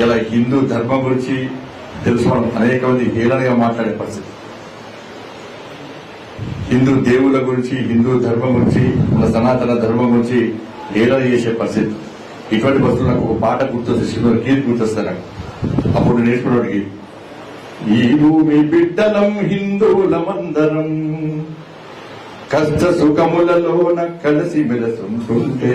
ఇలా హిందూ ధర్మం గురించి తెలుసుకోవడం అనేక మంది హేళనగా మాట్లాడే పరిస్థితి. హిందూ దేవుళ్ళ గురించి హిందూ ధర్మం గురించి మన సనాతన ధర్మం గురించి హేళన చేసే పరిస్థితి. ఇటువంటి పరిస్థితులు నాకు ఒక పాట గుర్తొస్తే శివ గీత్ గుర్తొస్తాను అప్పుడు నేర్చుకున్నాడు గీత్ ఈ భూమి బిడ్డలం హిందువులమందరం కష్ట సుఖములలోన కలిసి మెలసుంటుంటే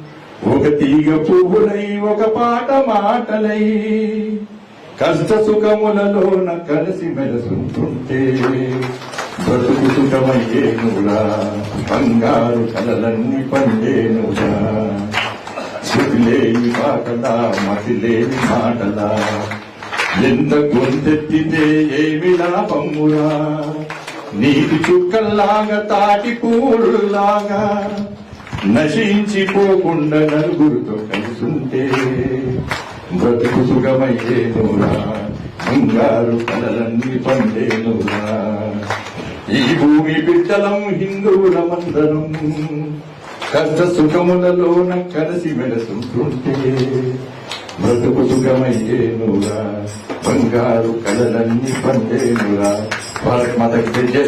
ఒక తీగ పువ్వులై ఒక పాట మాటలై కష్ట సుఖములలోన కలిసి మెలసుంటుంటే బ్రతుకు సుఖమయ్యేనురా బంగారు కలలన్నీ పండేనురా. శృతిలేని పాటలా మతిలేని మాటలా ఎంత గొంతెత్తితే ఏమి లాభమురా? నీటి చుక్కల్లాగా తాటి పూలులాగా నశించిపోకుండా నలుగురితో కలుసుంటే బ్రతుకు సుఖమయ్యేనురా బంగారు కలలన్నీ పండేనురా ఈ భూమి బిడ్డలం హిందువులమందరం కష్ట సుఖములలోన కలిసి వెలసుంటుంటే బ్రతుకు సుఖమయ్యేనురా బంగారు కలలన్నీ పండేనురా భారత్ మాతకి జై